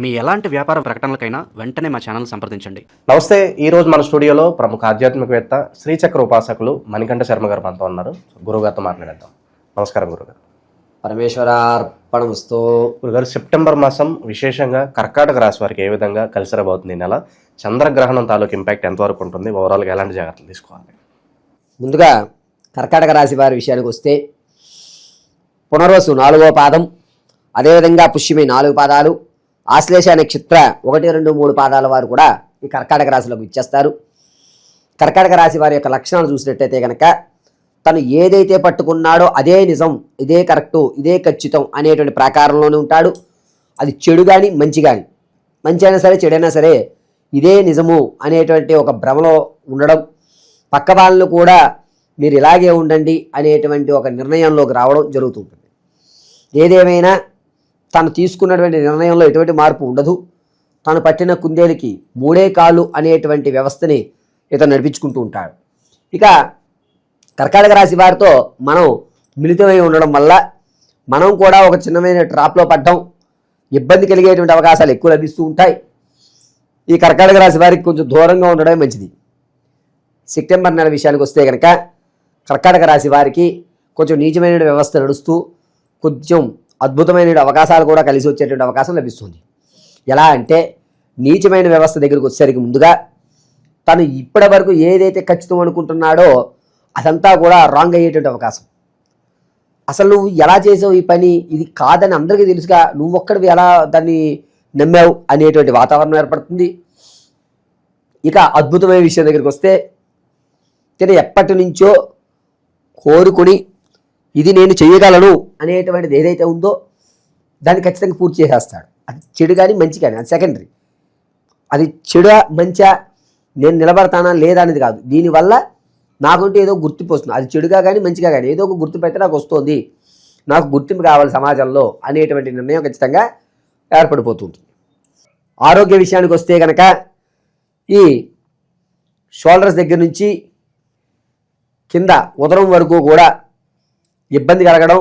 మీ ఎలాంటి వ్యాపార ప్రకటనలకైనా వెంటనే మా ఛానల్ సంప్రదించండి. నమస్తే ఈ రోజు మన స్టూడియోలో ప్రముఖ ఆధ్యాత్మికవేత్త శ్రీచక్ర ఉపాసకులు మణికంఠ శర్మ గారు మనతో ఉన్నారు. గురుగారితో మాట్లాడేద్దాం. నమస్కారం గురుగారు పరమేశ్వరార్పణమస్తు. గురుగారు సెప్టెంబర్ మాసం విశేషంగా కర్కాటక రాశి వారికి ఏ విధంగా కలిసి రాబోతుంది ఈ నెల? చంద్రగ్రహణం తాలూకు ఇంపాక్ట్ ఎంతవరకు ఉంటుంది? ఓవరాల్గా ఎలాంటి జాగ్రత్తలు తీసుకోవాలి? ముందుగా కర్కాటక రాశి వారి విషయానికి వస్తే పునర్వసు నాలుగో పాదం అదేవిధంగా పుష్యమి నాలుగు పాదాలు ఆశ్లేష నక్షత్ర ఒకటి రెండు మూడు పాదాల వారు కూడా ఈ కర్కాటక రాశిలోకి ఇచ్చేస్తారు. కర్కాటక రాశి వారి యొక్క లక్షణాలు చూసినట్టయితే కనుక తను ఏదైతే పట్టుకున్నాడో అదే నిజం ఇదే కరెక్టు ఇదే ఖచ్చితం అనేటువంటి ప్రాకారంలోనే ఉంటాడు. అది చెడు కానీ మంచి కానీ మంచి అయినా సరే చెడైనా సరే ఇదే నిజము అనేటువంటి ఒక భ్రమలో ఉండడం పక్క వాళ్ళు కూడా మీరు ఇలాగే ఉండండి అనేటువంటి ఒక నిర్ణయంలోకి రావడం జరుగుతుంటుంది. ఏదేమైనా తను తీసుకున్నటువంటి నిర్ణయంలో ఎటువంటి మార్పు ఉండదు. తను పట్టిన కుందేలికి మూడే కాళ్ళు అనేటువంటి వ్యవస్థని ఇతను నడిపించుకుంటూ ఉంటాడు. ఇక కర్కాటక రాశి వారితో మనం మిళితమై ఉండడం వల్ల మనం కూడా ఒక చిన్నమైన ట్రాప్లో పడ్డం ఇబ్బంది కలిగేటువంటి అవకాశాలు ఎక్కువ లభిస్తూ ఉంటాయి. ఈ కర్కాటక రాశి వారికి కొంచెం దూరంగా ఉండడమే మంచిది. సెప్టెంబర్ నెల విషయానికి వస్తే కనుక కర్కాటక రాశి వారికి కొంచెం నీచమైన వ్యవస్థ నడుస్తూ కొంచెం అద్భుతమైన అవకాశాలు కూడా కలిసి వచ్చేటువంటి అవకాశం లభిస్తుంది. ఎలా అంటే నీచమైన వ్యవస్థ దగ్గరికి వచ్చేసరికి ముందుగా తను ఇప్పటి వరకు ఏదైతే ఖచ్చితం అనుకుంటున్నాడో అదంతా కూడా రాంగ్ అయ్యేటువంటి అవకాశం. అసలు నువ్వు ఎలా చేసావు ఈ పని? ఇది కాదని అందరికీ తెలుసుగా నువ్వు ఒక్కడివి ఎలా దాన్ని నమ్మావు అనేటువంటి వాతావరణం ఏర్పడుతుంది. ఇక అద్భుతమైన విషయం దగ్గరికి వస్తే తిన ఎప్పటి నుంచో కోరుకుని ఇది నేను చేయగలను అనేటువంటిది ఏదైతే ఉందో దాన్ని ఖచ్చితంగా పూర్తి చేసేస్తాడు. అది చెడు కానీ మంచి కానీ అది సెకండరీ అది చెడా మంచా నేను నిలబడతానా లేదా అనేది కాదు. దీనివల్ల నాకుంటే ఏదో గుర్తింపు వస్తుంది. అది చెడుగా కానీ మంచిగా కానీ ఏదో ఒక గుర్తింపు అయితే నాకు వస్తుంది. నాకు గుర్తింపు కావాలి సమాజంలో అనేటువంటి నిర్ణయం ఖచ్చితంగా ఏర్పడిపోతుంది. ఆరోగ్య విషయానికి వస్తే కనుక ఈ షోల్డర్స్ దగ్గర నుంచి కింద ఉదరం వరకు కూడా ఇబ్బంది కలగడం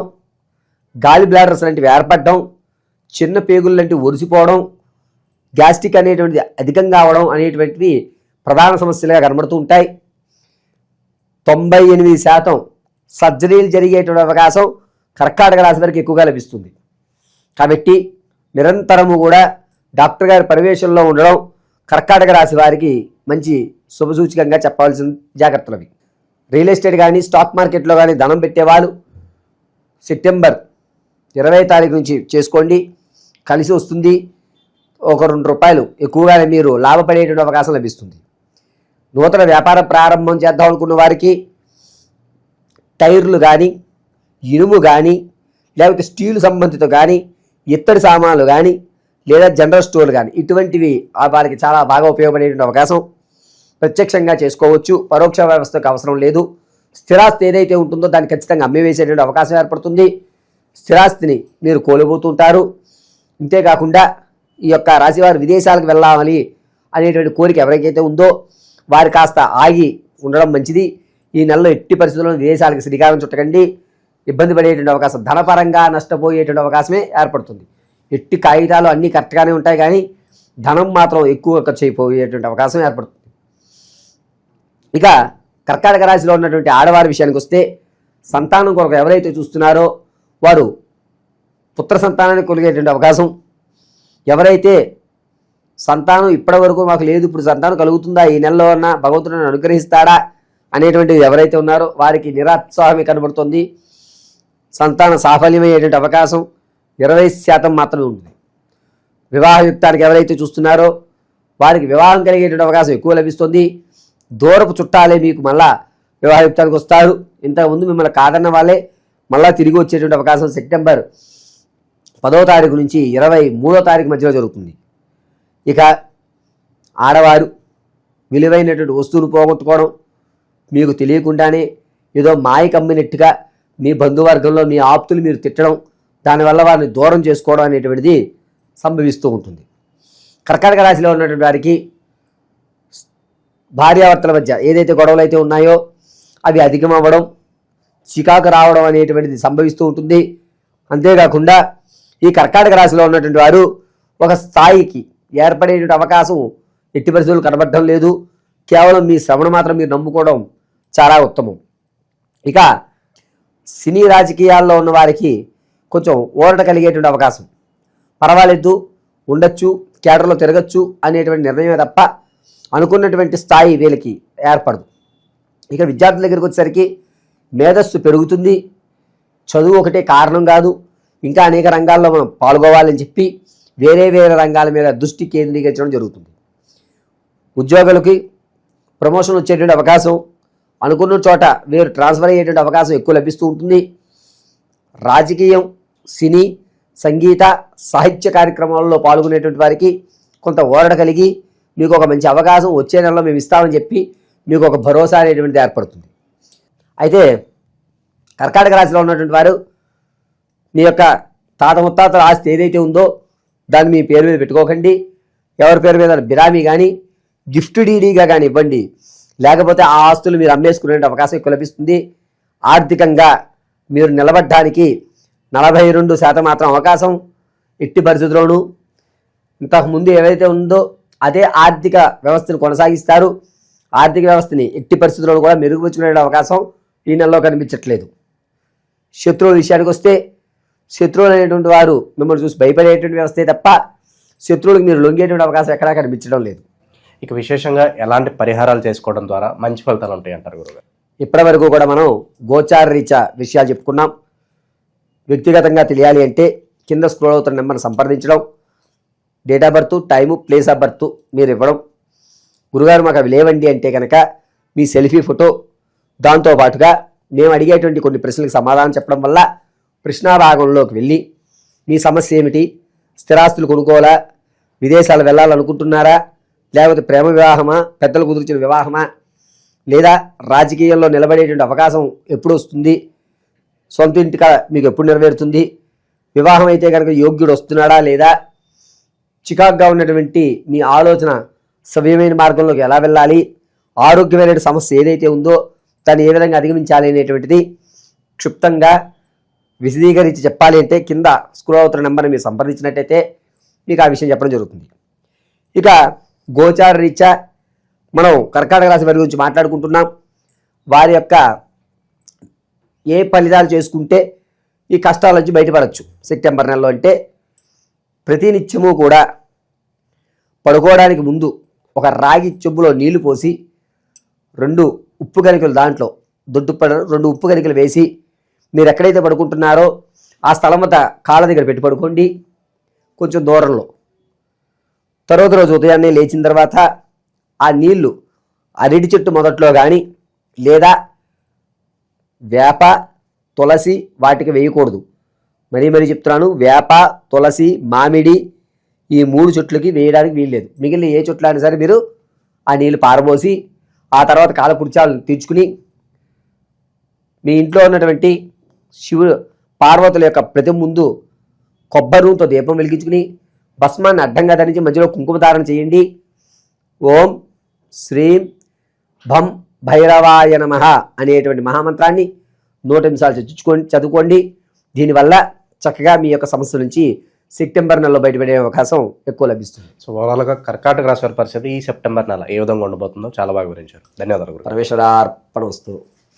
గాలి బ్లాడర్స్ లాంటివి ఏర్పడడం చిన్న పేగులు లాంటివి ఒరిసిపోవడం గ్యాస్ట్రిక్ అనేటువంటిది అధికంగా అవడం అనేటువంటివి ప్రధాన సమస్యలుగా కనబడుతూ ఉంటాయి. తొంభై ఎనిమిది శాతం సర్జరీలు జరిగేటువంటి అవకాశం కర్కాటక రాశి వారికి ఎక్కువగా లభిస్తుంది. కాబట్టి నిరంతరము కూడా డాక్టర్ గారి పర్యవేక్షణలో ఉండడం కర్కాటక రాశి వారికి మంచి శుభసూచకంగా చెప్పవలసిన జాగ్రత్తలు రియల్ ఎస్టేట్ కానీ స్టాక్ మార్కెట్లో కానీ ధనం పెట్టేవాళ్ళు సెప్టెంబర్ ఇరవై తారీఖు నుంచి చేసుకోండి. కలిసి వస్తుంది. ఒక రెండు రూపాయలు ఎక్కువగానే మీరు లాభపడేటువంటి అవకాశం లభిస్తుంది. నూతన వ్యాపార ప్రారంభం చేద్దాం అనుకున్న వారికి టైర్లు కానీ ఇనుము కానీ లేకపోతే స్టీల్ సంబంధిత కానీ ఇత్తడి సామాన్లు కానీ లేదా జనరల్ స్టోర్లు కానీ ఇటువంటివి ఆ వారికి చాలా బాగా ఉపయోగపడేటువంటి అవకాశం. ప్రత్యక్షంగా చేసుకోవచ్చు. పరోక్ష వ్యవస్థకు అవసరం లేదు. స్థిరాస్తి ఏదైతే ఉంటుందో దాన్ని ఖచ్చితంగా అమ్మివేసేటువంటి అవకాశం ఏర్పడుతుంది. స్థిరాస్తిని మీరు కోల్పోతుంటారు. అంతేకాకుండా ఈ యొక్క రాశివారు విదేశాలకు వెళ్ళాలి అనేటువంటి కోరిక ఎవరికైతే ఉందో వారు కాస్త ఆగి ఉండడం మంచిది. ఈ నెలలో ఎట్టి పరిస్థితుల్లో విదేశాలకు శ్రీకారం చుట్టకండి. ఇబ్బంది పడేటువంటి అవకాశం ధనపరంగా నష్టపోయేటువంటి అవకాశమే ఏర్పడుతుంది. ఎట్టి కాగితాలు అన్నీ కరెక్ట్గానే ఉంటాయి కానీ ధనం మాత్రం ఎక్కువ ఖర్చు అయిపోయేటువంటి అవకాశం ఏర్పడుతుంది. ఇక కర్కాటక రాశిలో ఉన్నటువంటి ఆడవారి విషయానికి వస్తే సంతానం కొరకు ఎవరైతే చూస్తున్నారో వారు పుత్ర సంతానాన్ని కొలిగేటువంటి అవకాశం. ఎవరైతే సంతానం ఇప్పటి వరకు మాకు లేదు ఇప్పుడు సంతానం కలుగుతుందా ఈ నెలలో ఉన్న భగవంతుడిని అనుగ్రహిస్తాడా అనేటువంటిది ఎవరైతే ఉన్నారో వారికి నిరుత్సాహమే కనబడుతుంది. సంతాన సాఫల్యమయ్యేటువంటి అవకాశం ఇరవై శాతం మాత్రమే ఉంటుంది. వివాహయుక్తానికి ఎవరైతే చూస్తున్నారో వారికి వివాహం కలిగేటువంటి అవకాశం ఎక్కువ లభిస్తుంది. దూరపు చుట్టాలే మీకు మళ్ళా వివాహయుక్తానికి వస్తారు. ఇంతకుముందు మిమ్మల్ని కాదన్న వాళ్ళే మళ్ళా తిరిగి వచ్చేటువంటి అవకాశం సెప్టెంబర్ పదో తారీఖు నుంచి ఇరవై మూడో తారీఖు మధ్యలో జరుగుతుంది. ఇక ఆడవారు విలువైనటువంటి వస్తువులు పోగొట్టుకోవడం మీకు తెలియకుండానే ఏదో మాయ కమ్మినట్టుగా మీ బంధువర్గంలో మీ ఆప్తులు మీరు తిట్టడం దానివల్ల వారిని దూరం చేసుకోవడం అనేటువంటిది సంభవిస్తూ ఉంటుంది. కర్కాటక రాశిలో ఉన్నటువంటి వారికి భార్యాభర్తల మధ్య ఏదైతే గొడవలు అయితే ఉన్నాయో అవి అధికమవ్వడం చికాకు రావడం అనేటువంటిది సంభవిస్తూ ఉంటుంది. అంతేకాకుండా ఈ కర్కాటక రాశిలో ఉన్నటువంటి వారు ఒక స్థాయికి ఏర్పడేటువంటి అవకాశం ఎట్టి పరిస్థితులు కనబడటం లేదు. కేవలం మీ శ్రమను మాత్రం మీరు నమ్ముకోవడం చాలా ఉత్తమం. ఇక సినీ రాజకీయాల్లో ఉన్న వారికి కొంచెం ఊరట కలిగేటువంటి అవకాశం. పర్వాలేదు ఉండొచ్చు కేటర్లో తిరగచ్చు అనేటువంటి నిర్ణయమే తప్ప అనుకున్నటువంటి స్థాయి వీళ్ళకి ఏర్పడదు. ఇక్కడ విద్యార్థుల దగ్గరికి వచ్చేసరికి మేధస్సు పెరుగుతుంది. చదువు ఒకటే కారణం కాదు. ఇంకా అనేక రంగాల్లో మనం పాల్గొవాలని చెప్పి వేరే వేరే రంగాల మీద దృష్టి కేంద్రీకరించడం జరుగుతుంది. ఉద్యోగులకి ప్రమోషన్ వచ్చేటువంటి అవకాశం అనుకున్న చోట వేరు ట్రాన్స్ఫర్ అయ్యేటువంటి అవకాశం ఎక్కువ లభిస్తూ ఉంటుంది. రాజకీయం సినీ సంగీత సాహిత్య కార్యక్రమాల్లో పాల్గొనేటువంటి వారికి కొంత ఓరడ కలిగి మీకు ఒక మంచి అవకాశం వచ్చే నెలలో మేము ఇస్తామని చెప్పి మీకు ఒక భరోసా అనేటువంటిది ఏర్పడుతుంది. అయితే కర్కాటక రాశిలో ఉన్నటువంటి వారు మీ యొక్క తాత ముత్తాతల ఆస్తి ఏదైతే ఉందో దాన్ని మీ పేరు మీద పెట్టుకోకండి. ఎవరి పేరు మీద బిరామీ కానీ గిఫ్ట్ డీడీగా కానీ ఇవ్వండి. లేకపోతే ఆ ఆస్తులు మీరు అమ్మేసుకునే అవకాశం ఎక్కువ లభిస్తుంది. ఆర్థికంగా మీరు నిలబడ్డానికి నలభై రెండు శాతం మాత్రం అవకాశం. ఎట్టి పరిస్థితుల్లోనూ ఇంతకుముందు ఏవైతే ఉందో అదే ఆర్థిక వ్యవస్థను కొనసాగిస్తారు. ఆర్థిక వ్యవస్థని ఎట్టి పరిస్థితుల్లో కూడా మెరుగుపరుచుకునే అవకాశం ఈ నెలలో కనిపించట్లేదు. శత్రువుల విషయానికి వస్తే శత్రువులు అనేటువంటి వారు మిమ్మల్ని చూసి భయపడేటువంటి వ్యవస్థే తప్ప శత్రువులకు మీరు లొంగేటువంటి అవకాశం ఎక్కడా కనిపించడం లేదు. ఇక విశేషంగా ఎలాంటి పరిహారాలు చేసుకోవడం ద్వారా మంచి ఫలితాలు ఉంటాయి అంటారు గురుగారు. ఇప్పటి వరకు కూడా మనం గోచార రీత్యా విషయాలు చెప్పుకున్నాం. వ్యక్తిగతంగా తెలియాలి అంటే కింద స్క్రోల్ అవుతున్న నెంబర్ని సంప్రదించడం date of birth time place of birth మీరు ఇవ్వడం. గురుగారు మాకు అవి లేవండి అంటే కనుక మీ సెల్ఫీ ఫోటో దాంతో పాటుగా మేము అడిగేటువంటి కొన్ని ప్రశ్నలకు సమాధానం చెప్పడం వల్ల ప్రశ్నా భాగంలోకి వెళ్ళి మీ సమస్య ఏమిటి స్థిరాస్తులు కొనుక్కోవాలా విదేశాలు వెళ్ళాలనుకుంటున్నారా లేకపోతే ప్రేమ వివాహమా పెద్దలు కుదిర్చిన వివాహమా లేదా రాజకీయంలో నిలబడేటువంటి అవకాశం ఎప్పుడు వస్తుంది సొంత ఇంటికా మీకు ఎప్పుడు నెరవేరుతుంది వివాహం అయితే కనుక యోగ్యుడు వస్తున్నాడా లేదా చికాక్గా ఉన్నటువంటి మీ ఆలోచన సవ్యమైన మార్గంలోకి ఎలా వెళ్ళాలి? ఆరోగ్యమైన సమస్య ఏదైతే ఉందో దాన్ని ఏ విధంగా అధిగమించాలి అనేటువంటిది క్షుప్తంగా విశదీకరించి చెప్పాలి అంటే కింద స్క్రూ అవుతున్న నెంబర్ని మీరు సంప్రదించినట్టయితే మీకు ఆ విషయం చెప్పడం జరుగుతుంది. ఇక గోచార రీత్యా మనం కర్కాటక రాశి వారి గురించి మాట్లాడుకుంటున్నాం. వారి యొక్క ఏ ఫలితాలు చేసుకుంటే ఈ కష్టాల నుంచి బయటపడచ్చు. సెప్టెంబర్ నెలలో అంటే ప్రతినిత్యము కూడా పడుకోవడానికి ముందు ఒక రాగి చెంబులో నీళ్ళు పోసి రెండు ఉప్పు గనికలు దాంట్లో దొడ్డు పడ రెండు ఉప్పు గనికలు వేసి మీరు ఎక్కడైతే పడుకుంటున్నారో ఆ స్థలం వద్ద కాళ్ళ దగ్గర పెట్టి పడుకోండి. కొంచెం దూరంలో. తర్వాత రోజు ఉదయాన్నే లేచిన తర్వాత ఆ నీళ్ళు అరటి చెట్టు మొదట్లో కానీ లేదా వేప తులసి వాటికి వేయకూడదు. మరీ మరీ చెప్తున్నాను. వేప తులసి మామిడి ఈ మూడు చెట్లకి వేయడానికి వీల్లేదు మిగిలిన ఏ చెట్లు అయినా సరే మీరు ఆ నీళ్ళు పారబోసి ఆ తర్వాత కాలకృత్యాలు తీర్చుకుని మీ ఇంట్లో ఉన్నటువంటి శివుడు పార్వతుల యొక్క ప్రతి ముందు కొబ్బరితో దీపం వెలిగించుకుని భస్మాన్ని అడ్డంగా ధరించి మధ్యలో కుంకుమధారణ చేయండి. ఓం శ్రీం భం భైరవాయ నమ అనేటువంటి మహామంత్రాన్ని నూట నిమిషాలు చర్చించుకోండి చదువుకోండి. దీనివల్ల చక్కగా మీ యొక్క సమస్య నుంచి సెప్టెంబర్ నెలలో బయటపడే అవకాశం ఎక్కువ లభిస్తుంది. సో ఓవరాల్గా కర్కాటక రాశి వారి పరిస్థితి ఈ సెప్టెంబర్ నెల ఏ విధంగా ఉండబోతుందో చాలా బాగా వివరించారు. ధన్యవాదాలు పరమేశ్వరార్పణ వస్తువు.